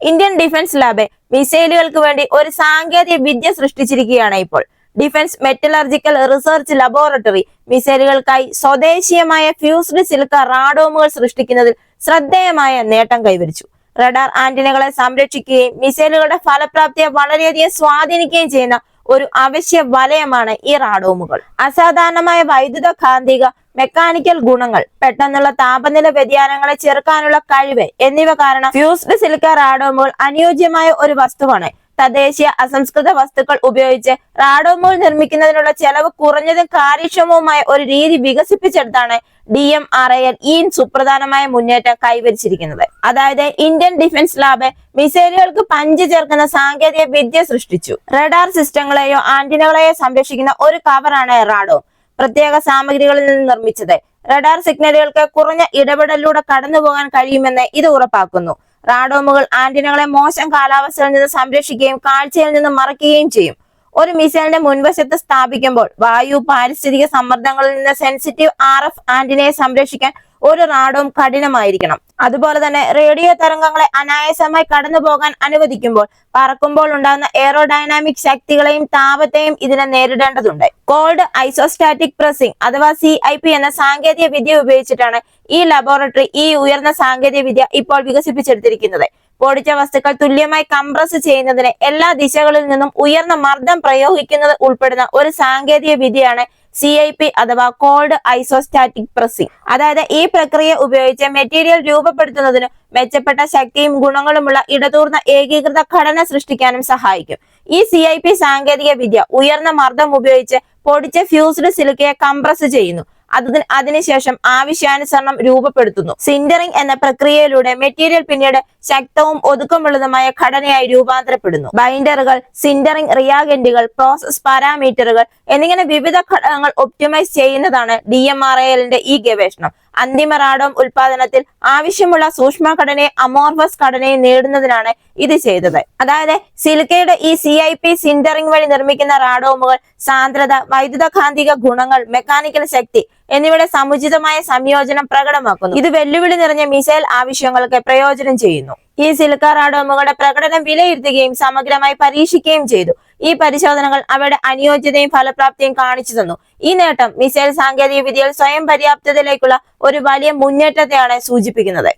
Indian defence lab മിസൈലുകൾക്ക് വേണ്ടി ഒരു സാങ്കേതിക വിദ്യ സൃഷ്ടിച്ചിരിക്കുകയാണ് ഇപ്പോൾ. ഡിഫൻസ് മെറ്റലർജിക്കൽ റിസർച്ച് ലബോറട്ടറി മിസൈലുകൾക്കായി സ്വദേശീയമായ ഫ്യൂസ്ഡ് സിൽക്ക റാഡോമുകൾ സൃഷ്ടിക്കുന്നതിൽ ശ്രദ്ധേയമായ നേട്ടം കൈവരിച്ചു. റഡാർ ആന്റിനകളെ സംരക്ഷിക്കുകയും മിസൈലുകളുടെ ഫലപ്രാപ്തിയെ വളരെയധികം സ്വാധീനിക്കുകയും ചെയ്യുന്ന ഒരു അവശ്യ വലയമാണ് ഈ റാഡോമുകൾ അസാധാരണമായ വൈദ്യുത കാന്തിക മെക്കാനിക്കൽ ഗുണങ്ങൾ പെട്ടെന്നുള്ള താപനില വ്യതിയാനങ്ങളെ ചെറുക്കാനുള്ള കഴിവ് എന്നിവ കാരണം ഫ്യൂസ്ഡ് സിലിക്ക റാഡോമുകൾ അനുയോജ്യമായ ഒരു വസ്തുവാണ്. തദ്ദേശീയ അസംസ്കൃത വസ്തുക്കൾ ഉപയോഗിച്ച് റാഡോമുകൾ നിർമ്മിക്കുന്നതിനുള്ള ചെലവ് കുറഞ്ഞതും കാര്യക്ഷമവുമായ ഒരു രീതി വികസിപ്പിച്ചെടുത്താണ് ഡി എം ആർ എൽ ഈ സുപ്രധാനമായ മുന്നേറ്റം കൈവരിച്ചിരിക്കുന്നത്. അതായത് ഇന്ത്യൻ ഡിഫൻസ് ലാബ് മിസൈലുകൾക്ക് പഞ്ച് ചേർക്കുന്ന സാങ്കേതിക വിദ്യ സൃഷ്ടിച്ചു. റഡാർ സിസ്റ്റങ്ങളെയോ ആന്റിനകളെയോ സംരക്ഷിക്കുന്ന ഒരു കവറാണ് റാഡോ. പ്രത്യേക സാമഗ്രികളിൽ നിന്ന് നിർമ്മിച്ചത്. റഡാർ സിഗ്നലുകൾക്ക് കുറഞ്ഞ ഇടപെടലിലൂടെ കടന്നു പോകാൻ കഴിയുമെന്ന് ഇത് ഉറപ്പാക്കുന്നു. റാഡോമുകൾ ആന്റിനകളെ മോശം കാലാവസ്ഥയിൽ നിന്ന് സംരക്ഷിക്കുകയും കാഴ്ചയിൽ നിന്ന് മറയ്ക്കുകയും ചെയ്യും. ഒരു മിസൈലിന്റെ മുൻവശത്ത് സ്ഥാപിക്കുമ്പോൾ വായു പാരിസ്ഥിതിക സമ്മർദ്ദങ്ങളിൽ നിന്ന് സെൻസിറ്റീവ് ആർ എഫ് ആന്റിനയെ സംരക്ഷിക്കാൻ ഒരു റാഡും കഠിനമായിരിക്കണം. അതുപോലെ തന്നെ റേഡിയോ തരംഗങ്ങളെ അനായാസമായി കടന്നു പോകാൻ അനുവദിക്കുമ്പോൾ പറക്കുമ്പോൾ ഉണ്ടാകുന്ന എയറോഡൈനാമിക് ശക്തികളെയും താപത്തെയും ഇതിനെ നേരിടേണ്ടതുണ്ട്. കോൾഡ് ഐസോസ്റ്റാറ്റിക് പ്രസിംഗ് അഥവാ സി ഐ പി എന്ന സാങ്കേതിക വിദ്യ ഉപയോഗിച്ചിട്ടാണ് ഈ ലബോറട്ടറി ഈ ഉയർന്ന സാങ്കേതിക വിദ്യ ഇപ്പോൾ വികസിപ്പിച്ചെടുത്തിരിക്കുന്നത്. പൊടിച്ച വസ്തുക്കൾ തുല്യമായി കംപ്രസ് ചെയ്യുന്നതിന് എല്ലാ ദിശകളിൽ നിന്നും ഉയർന്ന മർദ്ദം പ്രയോഗിക്കുന്നത് ഉൾപ്പെടുന്ന ഒരു സാങ്കേതിക വിധിയാണ് സി ഐ പി അഥവാ കോൾഡ് ഐസോസ്റ്റാറ്റിക് പ്രസിംഗ് അതായത് ഈ പ്രക്രിയ ഉപയോഗിച്ച് മെറ്റീരിയൽ രൂപപ്പെടുത്തുന്നതിന് മെച്ചപ്പെട്ട ശക്തിയും ഗുണങ്ങളുമുള്ള ഇടതൂർന്ന ഏകീകൃത ഘടന സൃഷ്ടിക്കാനും സഹായിക്കും. ഈ സി ഐ പി സാങ്കേതിക വിദ്യ ഉയർന്ന മർദ്ദം ഉപയോഗിച്ച് പൊടിച്ച ഫ്യൂസ്ഡ് സിലിക്കയെ കംപ്രസ് ചെയ്യുന്നു. അതിന് അതിനുശേഷം ആവശ്യാനുസരണം രൂപപ്പെടുത്തുന്നു. സിൻഡറിംഗ് എന്ന പ്രക്രിയയിലൂടെ മെറ്റീരിയൽ പിന്നീട് ശക്തവും ഒതുക്കമുള്ളതുമായ ഘടനയായി രൂപാന്തരപ്പെടുന്നു. ബൈൻഡറുകൾ സിൻഡറിംഗ് റിയാഗന്റുകൾ പ്രോസസ് പാരാമീറ്ററുകൾ എന്നിങ്ങനെ വിവിധ ഘടകങ്ങൾ ഒപ്റ്റിമൈസ് ചെയ്യുന്നതാണ് ഡി എം ആർ എല്ലിന്റെ ഈ ഗവേഷണം. അന്തിമ റാഡോം ഉൽപാദനത്തിൽ ആവശ്യമുള്ള സൂക്ഷ്മ ഘടനയെ അമോർഫസ് ഘടനയെ നേടുന്നതിനാണ് ഇത് ചെയ്തത്. അതായത് സിലിക്കയുടെ ഈ സി ഐ പി സിൻഡറിംഗ് വഴി നിർമ്മിക്കുന്ന റാഡോമുകൾ സാന്ദ്രത വൈദ്യുതകാന്തിക ഗുണങ്ങൾ മെക്കാനിക്കൽ ശക്തി എന്നിവയുടെ സമുചിതമായ സംയോജനം പ്രകടമാക്കുന്നു. ഇത് വെല്ലുവിളി നിറഞ്ഞ മിസൈൽ ആവശ്യങ്ങൾക്ക് പ്രയോജനം ചെയ്യുന്നു. ഈ സിലിക്ക റാഡോമുകളുടെ പ്രകടനം വിലയിരുത്തുകയും സമഗ്രമായി പരീക്ഷിക്കുകയും ചെയ്തു. ഈ പരിശോധനകൾ അവയുടെ അനുയോജ്യതയും ഫലപ്രാപ്തിയും കാണിച്ചു തന്നു. ഈ നേട്ടം മിസൈൽ സാങ്കേതിക വിദ്യയിൽ സ്വയം പര്യാപ്തതയിലേക്കുള്ള ഒരു വലിയ മുന്നേറ്റത്തെയാണ് സൂചിപ്പിക്കുന്നത്.